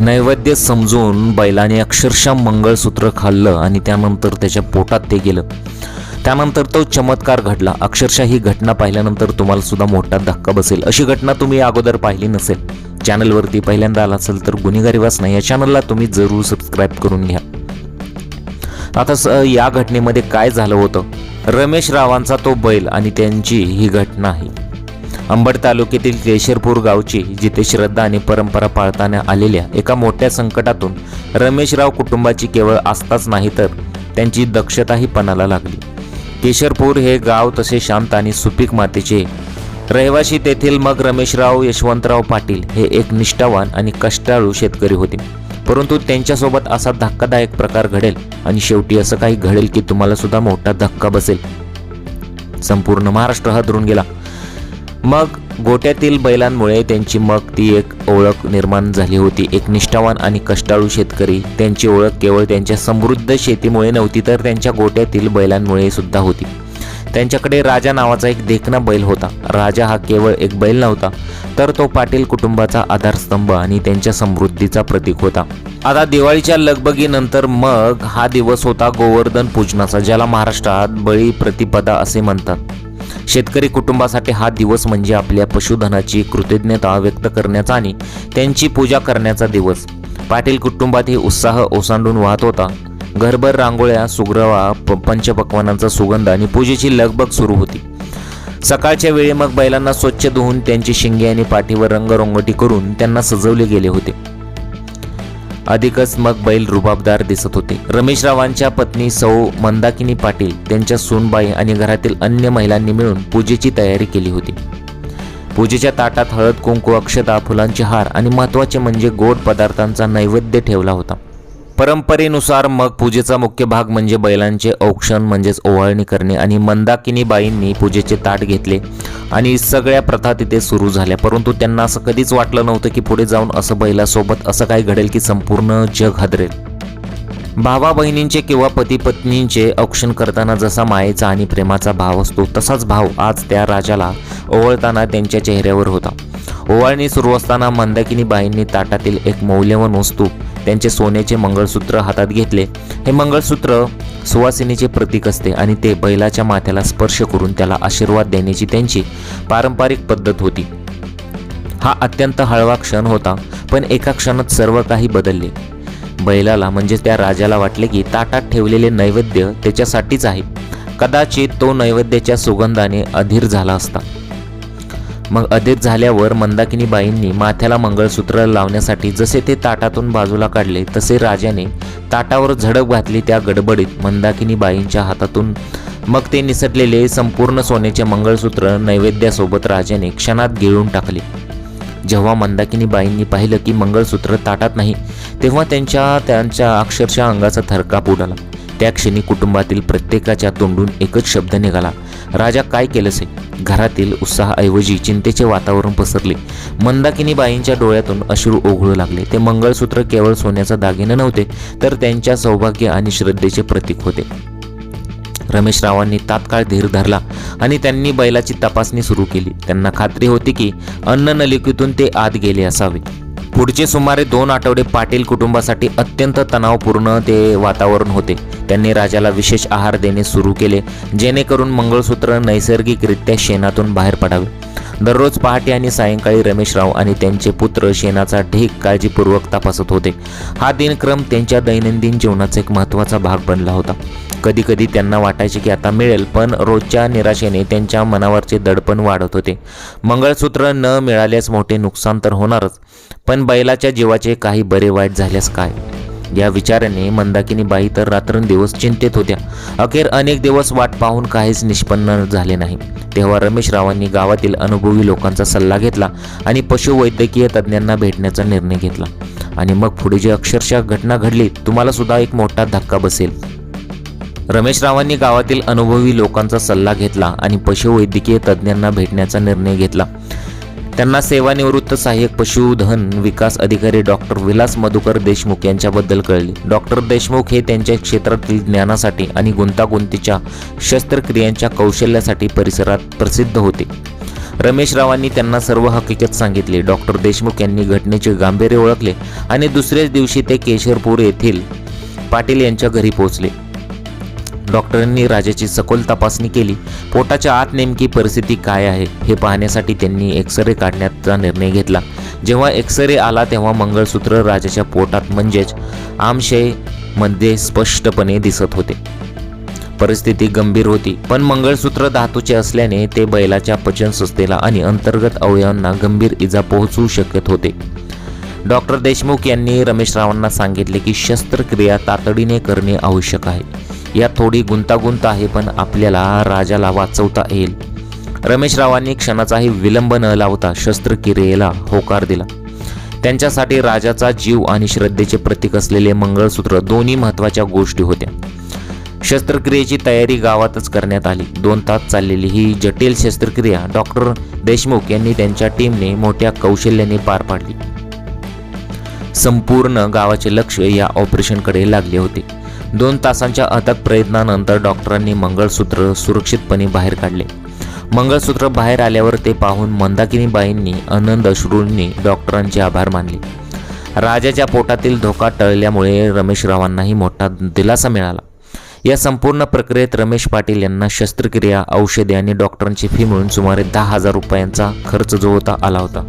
नैवेद्य समजून बैलाने अक्षरशः मंगळसूत्र खाल्लं आणि त्यानंतर त्याच्या पोटात ते गेलं. त्यानंतर तो चमत्कार घडला. अक्षरशः ही घटना पाहिल्यानंतर तुम्हाला सुद्धा मोठा धक्का बसेल. अशी घटना तुम्ही अगोदर पाहिली नसेल. चॅनलवरती पहिल्यांदा आला असेल तर गुन्हेगारी वाचना या चॅनलला तुम्ही जरूर सबस्क्राईब करून घ्या. आता स या घटनेमध्ये काय झालं होतं? रमेश रावांचा तो बैल आणि त्यांची ही घटना आहे. अंबड तालुक्यातील केशरपूर गावची जिथे श्रद्धा आणि परंपरा पाळताना आलेल्या एका मोठ्या संकटातून रमेशराव कुटुंबाची केवळ आस्थाच नाही तर त्यांची दक्षताही पणाला लागली. केशरपूर हे गाव तसे शांत आणि सुपीक मातेचे रहिवासी तेथील मग रमेशराव यशवंतराव पाटील हे एक निष्ठावान आणि कष्टाळू शेतकरी होते. परंतु त्यांच्यासोबत असा धक्कादायक प्रकार घडेल आणि शेवटी असं काही घडेल की तुम्हाला सुद्धा मोठा धक्का बसेल. संपूर्ण महाराष्ट्र हादरून गेला. मग गोट्यातील बैलांमुळे त्यांची मग ती एक ओळख निर्माण झाली होती. एक निष्ठावान आणि कष्टाळू शेतकरी. त्यांची ओळख केवळ त्यांच्या समृद्ध शेतीमुळे नव्हती तर त्यांच्या गोट्यातील बैलांमुळे सुद्धा होती. त्यांच्याकडे राजा नावाचा एक देखणा बैल होता. राजा हा केवळ एक बैल नव्हता तर तो पाटील कुटुंबाचा आधारस्तंभ आणि त्यांच्या समृद्धीचा प्रतीक होता. आता दिवाळीच्या लगबगीनंतर मग हा दिवस होता गोवर्धन पूजनाचा ज्याला महाराष्ट्रात बळी प्रतिपदा असे म्हणतात. शेतकरी कुटुंबासाठी हा दिवस म्हणजे आपल्या पशुधनाची कृतज्ञता व्यक्त करण्याचा आणि त्यांची पूजा करण्याचा दिवस. पाटील कुटुंबात हे उत्साह ओसांडून वाहत होता. घरभर रांगोळ्या सुग्रवा प- पंचपक्वानांचा सुगंध आणि पूजेची लगबग सुरू होती. सकाळच्या वेळी मग बैलांना स्वच्छ धुवून त्यांची शिंगे आणि पाठीवर रंगरोंगटी करून त्यांना सजवले गेले होते. अधिकच मग बैल रुबाबदार दिसत होते. रमेशरावांच्या पत्नी सौ मंदाकिनी पाटील त्यांच्या सोनबाई आणि घरातील अन्य महिलांनी मिळून पूजेची तयारी केली होती. पूजेच्या ताटात हळद कुंकू अक्षता फुलांचे हार आणि महत्त्वाचे म्हणजे गोड पदार्थांचा नैवेद्य ठेवला होता. परंपरेनुसार मग पूजेचा मुख्य भाग म्हणजे बैलांचे औक्षण म्हणजेच ओवाळणी करणे आणि मंदाकिनी बाईंनी पूजेचे ताट घेतले. आणि सगळ्या प्रथा तिथे सुरू झाल्या. परंतु त्यांना असं कधीच वाटलं नव्हतं की पुढे जाऊन असं बैलासोबत असं काय घडेल की संपूर्ण जग हादरेल. भावा बहिणींचे किंवा पती पत्नींचे औक्षण करताना जसा मायेचा आणि प्रेमाचा भाव असतो तसाच भाव आज त्या राजाला ओवळताना त्यांच्या चेहऱ्यावर होता. ओवाळणी सुरू असताना मंदाकिनी बाईंनी ताटातील एक मौल्यवान वस्तू त्यांचे सोन्याचे मंगळसूत्र हातात घेतले. हे मंगळसूत्र सुवासिनीचे प्रतीक असते आणि ते बैलाच्या माथ्याला स्पर्श करून त्याला आशीर्वाद देण्याची त्यांची पारंपरिक पद्धत होती. हा अत्यंत हळवा क्षण होता पण एका क्षणात सर्व काही बदलले. बैलाला म्हणजे त्या राजाला वाटले की ताटात ठेवलेले नैवेद्य त्याच्यासाठीच आहे. कदाचित तो नैवेद्याच्या सुगंधाने अधीर झाला असता. मग अधीर झाल्यावर मंदाकिनी बाईंनी माथ्याला मंगळसूत्र लावण्यासाठी जसे ते ताटातून बाजूला काढले तसे राजाने ताटावर झडप घातली त्या गडबडीत मंदाकिनी बाईंच्या हातातून. मग ते निसटलेले संपूर्ण सोन्याचे मंगळसूत्र नैवेद्यासोबत राजाने क्षणात गिळून टाकले. जेव्हा मंदाकिनी बाईंनी पाहिलं की मंगळसूत्र ताटात नाही तेव्हा त्यांच्या त्यांच्या अक्षरशः अंगाचा थरकाप उडाला. त्या क्षणी कुटुंबातील प्रत्येकाच्या तोंडून एकच शब्द निघाला राजा काय केलंसे घरातील उत्साहाऐवजी चिंतेचे वातावरण पसरले. मंदाकिनी बाईंच्या डोळ्यातून अश्रू ओघळू लागले. ते मंगळसूत्र केवळ सोन्याचा दागिने नव्हते तर त्यांच्या सौभाग्य आणि श्रद्धेचे प्रतीक होते. रमेश रावांनी तात्काळ धीर धरला आणि त्यांनी बैलाची तपासणी सुरू केली. त्यांना खात्री होती की अन्न नलिकेतून ते आत गेले असावे. पुढचे सुमारे दोन आठवडे पाटील कुटुंबासाठी अत्यंत तणावपूर्ण ते वातावरण होते. त्यांनी राजाला विशेष आहार देणे सुरू केले जेणेकरून मंगळसूत्र नैसर्गिकरित्या शेणातून बाहेर पडावे. दररोज पहाटे आणि सायंकाळी रमेशराव आणि त्यांचे पुत्र शेणाचा ढेक काळजीपूर्वक तपासत होते. हा दिनक्रम त्यांच्या दैनंदिन जीवनाचा एक महत्त्वाचा भाग बनला होता. कधी कधी त्यांना वाटायचे की आता मिळेल पण रोजच्या निराशेने त्यांच्या मनावरचे दडपण वाढत होते. मंगळसूत्र न मिळाल्यास मोठे नुकसान तर होणारच. पण बैलाच्या जीवाचे काही बरे वाईट झाल्यास काय? या विचाराने मंदाकिनी बाई तर रात्रंदिवस चिंतेत होत्या. अखेर अनेक दिवस वाट पाहून काहीच निष्पन्न झाले नाही. तेव्हा रमेश रावांनी गावातील अनुभवी लोकांचा सल्ला घेतला आणि पशुवैद्यकीय तज्ज्ञांना भेटण्याचा निर्णय घेतला. आणि मग पुढे जी अक्षरशः घटना घडली तुम्हाला सुद्धा एक मोठा धक्का बसेल. रमेश रावांनी गावातील अनुभवी लोकांचा सल्ला घेतला आणि पशुवैद्यकीय तज्ज्ञांना भेटण्याचा निर्णय घेतला. त्यांना सेवानिवृत्त सहाय्यक पशुधन विकास अधिकारी डॉक्टर विलास मधुकर देशमुख यांच्याबद्दल कळले. डॉक्टर देशमुख हे त्यांच्या क्षेत्रातील ज्ञानासाठी आणि गुंतागुंतीच्या शस्त्रक्रियांच्या कौशल्यासाठी परिसरात प्रसिद्ध होते. रमेश रावांनी त्यांना सर्व हकीकत सांगितली. डॉक्टर देशमुख यांनी घटनेचे गांभीर्य ओळखले आणि दुसऱ्याच दिवशी ते केशरपूर येथील पाटील यांच्या घरी पोहोचले. डॉक्टरांनी राजाची सखोल तपासणी केली. पोटाच्या आत नेमकी परिस्थिती काय आहे हे पाहण्यासाठी त्यांनी एक्सरे काढण्याचा निर्णय घेतला. जेव्हा एक्सरे आला तेव्हा मंगळसूत्र राजाच्या पोटात म्हणजेच आमशयमध्ये स्पष्टपणे दिसत होते. परिस्थिती गंभीर होती पण मंगळसूत्र धातूचे असल्याने ते बैलाच्या पचनसंस्थेला आणि अंतर्गत अवयवांना गंभीर इजा पोहोचवू शकत होते. डॉक्टर देशमुख यांनी रमेश रावांना सांगितले की शस्त्रक्रिया तातडीने करणे आवश्यक आहे. यात थोडी गुंतागुंत आहे पण आपल्याला राजाला वाचवता येईल. रमेशरावांनी क्षणाचाही विलंब न लावता शस्त्रक्रियेला होकार दिला. त्यांच्यासाठी राजाचा जीव आणि श्रद्धेचे प्रतीक असलेले मंगळसूत्र दोन्ही महत्त्वाच्या गोष्टी होत्या. शस्त्रक्रियेची तयारी गावातच करण्यात आली. दोन तास चाललेली ही जटिल शस्त्रक्रिया डॉक्टर देशमुख यांनी त्यांच्या टीमने मोठ्या कौशल्याने पार पाडली. संपूर्ण गावाचे लक्ष या ऑपरेशनकडे लागले होते. दोन तासांच्या अथक प्रयत्नानंतर डॉक्टरांनी मंगळसूत्र सुरक्षितपणे बाहेर काढले. मंगळसूत्र बाहेर आल्यावर ते पाहून मंदाकिनीबाईंनी आनंद अश्रूंनी डॉक्टरांचे आभार मानले. राजाच्या पोटातील धोका टळल्यामुळे रमेश रावांनाही मोठा दिलासा मिळाला. या संपूर्ण प्रक्रियेत रमेश पाटील यांना शस्त्रक्रिया औषधे आणि डॉक्टरांची फी मिळून सुमारे दहा हजार रुपयांचा खर्च जो होता आला होता.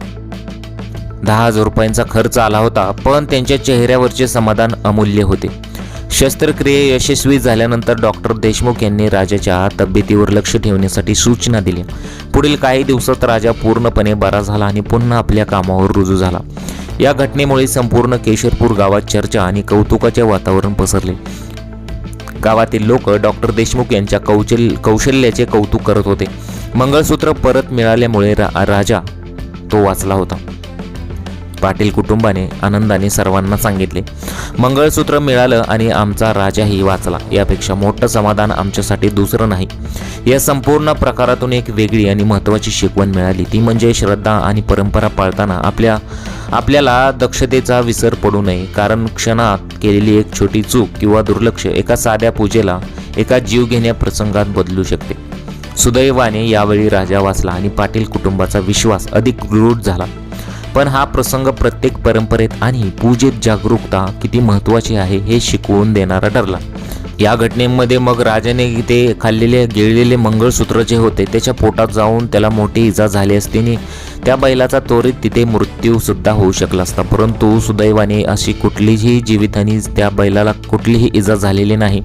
दहा हजार रुपयांचा खर्च आला होता पण त्यांच्या चेहऱ्यावरचे समाधान अमूल्य होते. शस्त्रक्रिया यशस्वी झाल्यानंतर डॉक्टर देशमुख यांनी राजाच्या तब्येतीवर लक्ष ठेवण्यासाठी सूचना दिली. पुढील काही दिवसात राजा पूर्णपणे बरा झाला आणि पुन्हा आपल्या कामावर रुजू झाला. या घटनेमुळे संपूर्ण केशरपूर गावात चर्चा आणि कौतुकाचे वातावरण पसरले. गावातील लोक डॉक्टर देशमुख यांच्या कौशल कौशल्याचे कौतुक करत होते. मंगळसूत्र परत मिळाल्यामुळे रा राजा तो वाचला होता. पाटील कुटुंबाने आनंदाने सर्वांना सांगितले. मंगळसूत्र मिळालं आणि आमचा राजाही वाचला. यापेक्षा मोठं समाधान आमच्यासाठी दुसरं नाही. या संपूर्ण प्रकारातून एक वेगळी आणि महत्त्वाची शिकवण मिळाली. ती म्हणजे श्रद्धा आणि परंपरा पाळताना आपल्या आपल्याला दक्षतेचा विसर पडू नये. कारण क्षणात केलेली एक छोटी चूक किंवा दुर्लक्ष एका साध्या पूजेला एका जीव घेण्या प्रसंगात बदलू शकते. सुदैवाने यावेळी राजा वाचला आणि पाटील कुटुंबाचा विश्वास अधिक दृढ झाला. पण हा प्रसंग प्रत्येक परंपरेत आणि पूजेत जागरूकता किती महत्त्वाची आहे हे शिकवून देणारा ठरला. या घटनेमध्ये मग राजाने ते खाल्लेले गिळलेले मंगळसूत्र जे होते त्याच्या पोटात जाऊन त्याला मोठी इजा झाली असतीने त्या बैलाचा त्वरित तिथे मृत्यूसुद्धा होऊ शकला असता. परंतु सुदैवाने अशी कुठलीही जीवितहानी त्या बैलाला कुठलीही इजा झालेली नाही.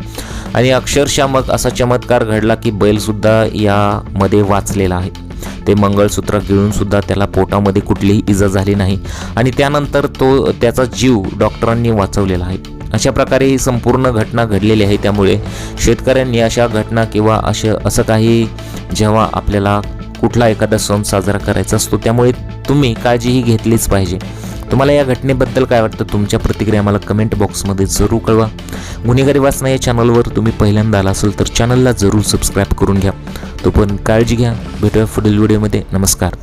आणि अक्षरशः मग असा चमत्कार घडला की बैलसुद्धा यामध्ये वाचलेला आहे. ते मंगळसूत्र गिळून सुद्धा त्याला पोटामध्ये कुठलीही इजा झाली नाही. आणि त्यानंतर तो त्याचा जीव डॉक्टरांनी वाचवलेला आहे. अशा प्रकारे ही संपूर्ण घटना घडलेली आहे. त्यामुळे शेतकऱ्यांनी अशा घटना किंवा अशा असं काही जेव्हा आपल्याला कुठला एखादा सण साजरा करायचा असतो त्यामुळे तुम्ही काळजीही घेतलीच पाहिजे. तुम्हाला या घटनेबद्दल काय वाटतं? तुमच्या प्रतिक्रिया मला कमेंट बॉक्समध्ये जरूर कळवा. गुन्हेगारी वाचना या चॅनलवर तुम्ही पहिल्यांदा आला असेल तर चॅनलला जरूर सबस्क्राईब करून घ्या. तो पण काळजी घ्या. भेटूया पुढील व्हिडिओमध्ये नमस्कार.